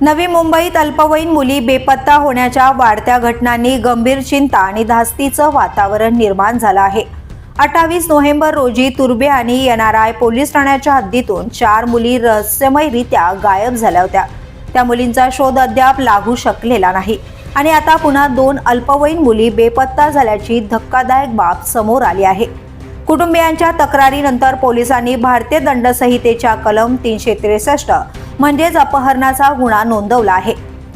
नवी मुंबईत अल्पवयीन मुली बेपत्ता होण्याच्या वाढत्या घटनांनी गंभीर चिंता आणि धास्तीचं वातावरण निर्माण झालं आहे. अठ्ठावीस नोव्हेंबर रोजी तुर्बे आणि एनआरआय पोलीस ठाण्याच्या हद्दीतून चार मुली रहस्यमयरित्या गायब झाल्या होत्या. त्या मुलींचा शोध अद्याप लागू शकलेला नाही आणि आता पुन्हा दोन अल्पवयीन मुली बेपत्ता झाल्याची धक्कादायक बाब समोर आली आहे. कुटुंबियांच्या तक्रारीनंतर पोलिसांनी भारतीय दंडसंहितेच्या कलम तीनशे त्रेसष्ट म्हणजेच अपहरणाचा गुन्हा नोंदवला आहे.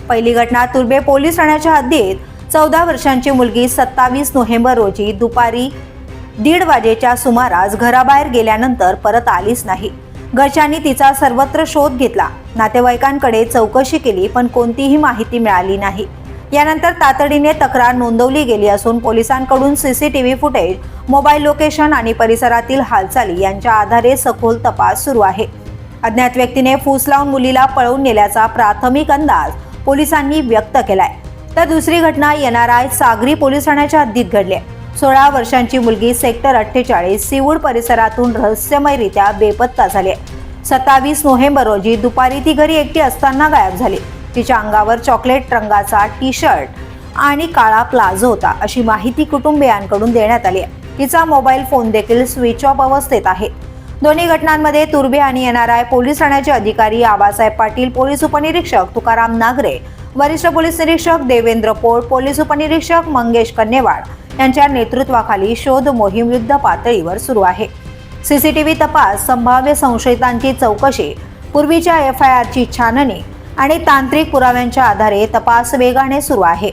पहिली घटना तुर्बे पोलीस ठाण्याच्या हद्दीत चौदा वर्षांची मुलगी सत्तावीस नोव्हेंबर रोजी दुपारी दीड वाजेच्या सुमारास घराबाहेर गेल्यानंतर परत आलीच नाही. घरच्यांनी तिचा सर्वत्र शोध घेतला. नातेवाईकांकडे चौकशी केली पण कोणतीही माहिती मिळाली नाही. यानंतर तातडीने तक्रार नोंदवली गेली असून पोलिसांकडून सीसीटीव्ही फुटेज मोबाईल लोकेशन आणि परिसरातील हालचाली यांच्या आधारे सखोल तपास सुरू आहे. अज्ञात व्यक्तीने फूस लावून मुलीला पळवून नेल्याचा प्राथमिक अंदाज पोलिसांनी व्यक्त केलाय. तर दुसरी घटना येणाराय सागरी पोलीस ठाण्याच्या हद्दीत घडली सोळा वर्षांची मुलगी सेक्टर अठ्ठेचाळीस सिवूड परिसरातून रहस्यमयरित्या बेपत्ता झाली आहे. सत्तावीस नोव्हेंबर रोजी दुपारी ती घरी एकटी असताना गायब झाली. तिच्या अंगावर चॉकलेट रंगाचा टी शर्ट आणि काळा प्लाझो होता अशी माहिती कुटुंबियांकडून देण्यात आली आहे. तिचा मोबाईल फोन देखील स्विच ऑफ अवस्थेत आहे. दोन्ही घटनांमध्ये तुर्बे आणि एनआरआय पोलीस ठाण्याचे अधिकारी आबासाहेब पाटील पोलीस उपनिरीक्षक तुकाराम नागरे वरिष्ठ पोलीस निरीक्षक देवेंद्र पोळ पोलीस उपनिरीक्षक मंगेश कन्नेवाड यांच्या नेतृत्वाखाली शोध मोहीम युद्ध पातळीवर सुरू आहे. सीसीटीव्ही तपास संभाव्य संशयितांची चौकशी पूर्वीच्या एफ आय आरची छाननी आणि तांत्रिक पुराव्यांच्या आधारे तपास वेगाने सुरू आहे.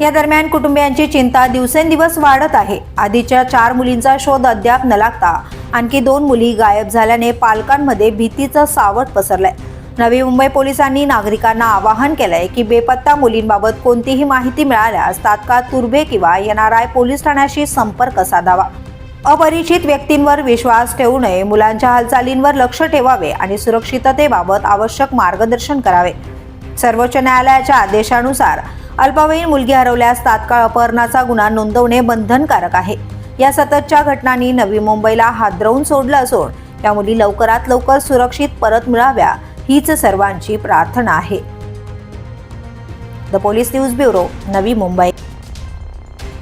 या दरम्यान कुटुंबियांची चिंता दिवसेंदिवस वाढत आहे. आधीच्या चार मुलींचा शोध अद्याप न लागता आणखी दोन मुली गायब झाल्याने पालकांमध्ये भीतीचं सावट पसरलंय. नवी मुंबई पोलिसांनी नागरिकांना आवाहन केलंय की बेपत्ता मुलींबाबत कोणतीही माहिती मिळाल्यास तात्काळ तुर्भे किंवा एनआरआय पोलीस ठाण्याशी संपर्क साधावा. अपरिचित व्यक्तींवर विश्वास ठेवू नये मुलांच्या हालचालींवर लक्ष ठेवावे आणि सुरक्षिततेबाबत आवश्यक मार्गदर्शन करावे. सर्वोच्च न्यायालयाच्या आदेशानुसार अल्पवयीन मुलगी हरवल्यास तात्काळ अपहरणाचा गुन्हा नोंदवणे बंधनकारक आहे. या सततच्या घटनांनी नवी मुंबईला हादरवून सोडलं असून या मुली लवकरात लवकर सुरक्षित परत मिळाव्या हीच सर्वांची प्रार्थना आहे. The police news bureau Navi Mumbai.